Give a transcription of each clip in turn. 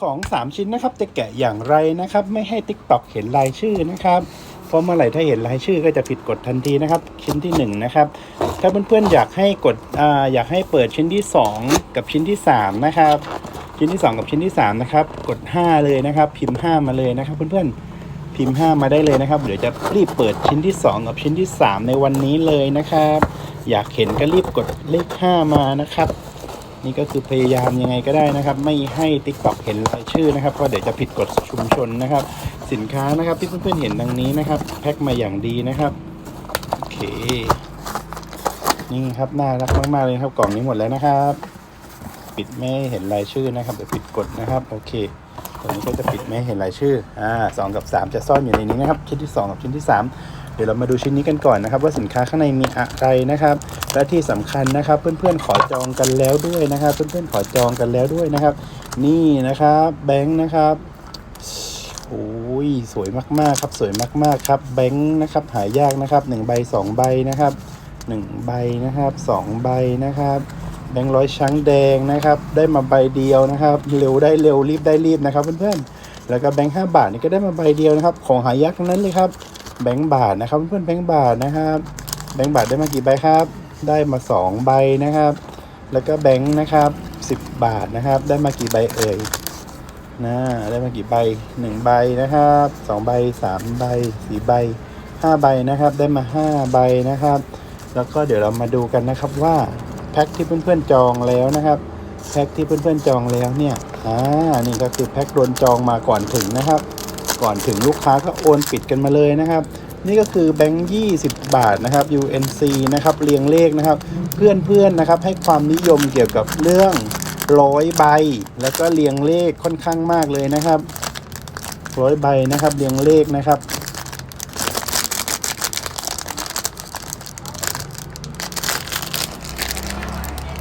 ของ 3 ชิ้นนะครับจะแกะอย่างไรนะครับ ไม่ให้ TikTok เห็นรายชื่อนะครับเพราะเมื่อไหร่ถ้าเห็นรายชื่อก็จะผิดกฎทันทีนะครับ ชิ้นที่ 1 นะครับ ถ้าเพื่อนๆอยากให้กดอ่าอยากให้เปิดชิ้นที่ 2 กับชิ้นที่ 3 นะครับ ชิ้นที่ 2 กับชิ้นที่ 3 นะครับ กด 5 เลยนะครับ พิมพ์ 5 มาเลยนะครับ เพื่อนๆพิมพ์ 5 มาได้เลยนะครับเดี๋ยวจะรีบเปิดชิ้นที่ 2 กับชิ้นที่ 3 ในวันนี้เลยนะครับ อยากเห็นก็รีบกดเลข 5 มานะครับ นี่ก็คือพยายามยังไงก็ได้นะครับ ไม่ให้ TikTok เห็นรายชื่อนะครับเพราะเดี๋ยวจะผิดกฎชุมชนนะครับ สินค้านะครับที่เพื่อนๆเห็นดังนี้นะครับ แพ็คมาอย่างดีนะครับโอเคนี่ครับน่ารักมากๆเลยครับกล่องนี้หมดแล้วนะครับ ปิดไม่เห็นรายชื่อนะครับเดี๋ยวผิดกฎนะครับโอเคตรงนี้ก็จะปิดไม่เห็นรายชื่ออ่าสองกับสามจะซ่อนอยู่ในนี้นะครับชิ้นที่สองกับชิ้นที่สาม เดี๋ยวเรามาดูชิ้นนี้กันก่อนนะครับ ว่าสินค้าข้างในมีอะไรนะครับ และที่สำคัญนะครับ เพื่อนๆขอจองกันแล้วด้วยนะครับ เพื่อนๆขอจองกันแล้วด้วยนะครับ นี่นะครับแบงค์นะครับโอ้ยสวยมากๆครับ สวยมากๆครับแบงค์นะครับ หายากนะครับหนึ่งใบสองใบนะครับหนึ่งใบนะครับสองใบนะครับแบงค์ร้อยช้างแดงนะครับ ได้มาใบเดียวนะครับ เร็วได้เร็วรีบได้รีบนะครับเพื่อนๆแล้วก็แบงค์ห้าบาทนี่ก็ได้มาใบเดียวนะครับ ของหายากทั้งนั้นเลยครับ แบงค์บาทนะครับ เพื่อนๆแบงค์บาทนะครับ แบงค์บาทได้มากี่ใบครับ ได้มาสองใบนะครับ แล้วก็แบงค์นะครับสิบบาทนะครับ ได้มากี่ใบเอ่ยนะได้มากี่ใบหนึ่งใบนะครับสองใบสามใบสี่ใบห้าใบนะครับ ได้มาห้าใบนะครับ แล้วก็เดี๋ยวเรามาดูกันนะครับว่าแพ็คที่เพื่อนๆจองแล้วนะครับแพ็คที่เพื่อนๆจองแล้วเนี่ยอ่านี่ก็คือแพ็คโดนจองมาก่อนถึงนะครับ ก่อนถึงลูกค้าก็โอนปิดกันมาเลยนะครับ นี่ก็คือแบงค์20บาทนะครับ UNC นะครับเรียงเลขนะครับ เพื่อนๆนะครับให้ความนิยมเกี่ยวกับเรื่องร้อยใบ แล้วก็เรียงเลขค่อนข้างมากเลยนะครับร้อยใบนะครับเรียงเลขนะครับ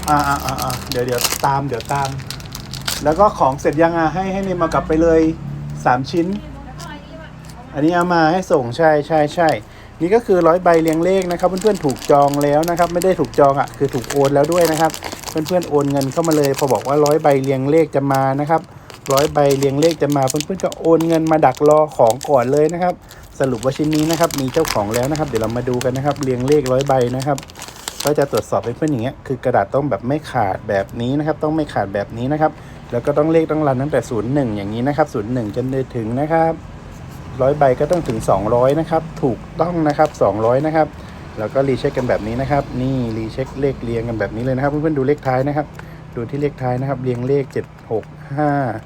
อ่าอ่าอ่าเดี๋ยวเดี๋ยวตามเดี๋ยวตาม แล้วก็ของเสร็จยังอะให้ให้เนมมากลับไปเลยสามชิ้น อันนี้เอามาให้ส่งใช่ใช่ใช่นี่ก็คือร้อยใบเรียงเลขนะครับ เพื่อนๆถูกจองแล้วนะครับ ไม่ได้ถูกจองอะคือถูกโอนแล้วด้วยนะครับ เพื่อนๆโอนเงินเข้ามาเลย พอบอกว่าร้อยใบเรียงเลขจะมานะครับร้อยใบเรียงเลขจะมาเพื่อนๆก็โอนเงินมาดักรอของก่อนเลยนะครับ สรุปว่าชิ้นนี้นะครับมีเจ้าของแล้วนะครับ เดี๋ยวเรามาดูกันนะครับเรียงเลขร้อยใบนะครับก็จะตรวจสอบให้เพื่อนอย่างเงี้ยคือกระดาษต้องแบบไม่ขาดแบบนี้นะครับ ต้องไม่ขาดแบบนี้นะครับ แล้วก็ต้องเลขต้องรันตั้งแต่ศูนย์หนึ่งอย่างนี้นะครับศูนย์หนึ่งจนถึงนะครับ ร้อยใบก็ต้องถึง 200 นะครับ ถูกต้องนะครับ 200 นะครับ แล้วก็รีเช็คกันแบบนี้นะครับ นี่รีเช็คเลขเรียงกันแบบนี้เลยนะครับ เพื่อนๆดูเลขท้ายนะครับ ดูที่เลขท้ายนะครับ เรียงเลข 7 6 5